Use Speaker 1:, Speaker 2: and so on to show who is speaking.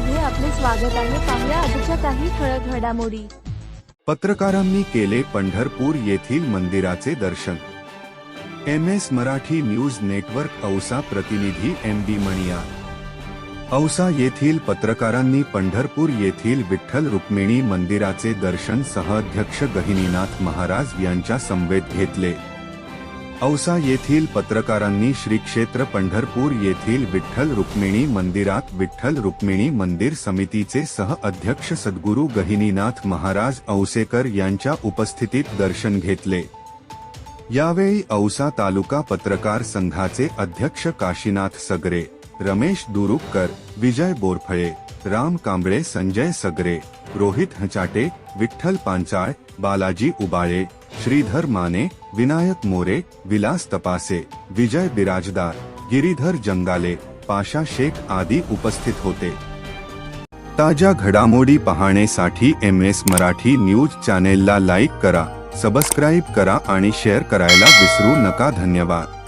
Speaker 1: स्वागत आहे. पाहुया आजच्या काही ठळक घडामोडी.
Speaker 2: पत्रकारांनी केले पंढरपूर येथील मंदिराचे दर्शन. M S Marathi news network Ausa प्रतिनिधी एम बी मणिया. औसा येथील पत्रकारांनी पंढरपूर येथील विठ्ठल रुक्मिणी मंदिराचे दर्शन सहअध्यक्ष गहिनीनाथ महाराज यांच्या समवेत घेतले. औसा येथील पत्रकारांनी श्री क्षेत्र पंढरपूर येथील विठ्ठल रुक्मिणी मंदिरात विठ्ठल रुक्मिणी मंदिर समितीचे सह अध्यक्ष सद्गुरू गहिनीनाथ महाराज औसेकर यांच्या उपस्थितीत दर्शन घेतले. यावेळी औसा तालुका पत्रकार संघाचे अध्यक्ष काशीनाथ सगरे रमेश दुरुपकर विजय बोरफळे राम कांबळे, संजय सगरे, रोहित हचाटे, विठ्ठल पांचाळ, बालाजी उबाळे, श्रीधर माने, विनायक मोरे, विलास तपासे, विजय बिराजदार, गिरीधर जंगाले, पाशा शेख आदी उपस्थित होते. ताज्या घडामोडी पाहण्यासाठी एम एस मराठी न्यूज़ चॅनेलला लाईक करा, सबस्क्राईब करा आणि शेअर करायला विसरू नका. धन्यवाद.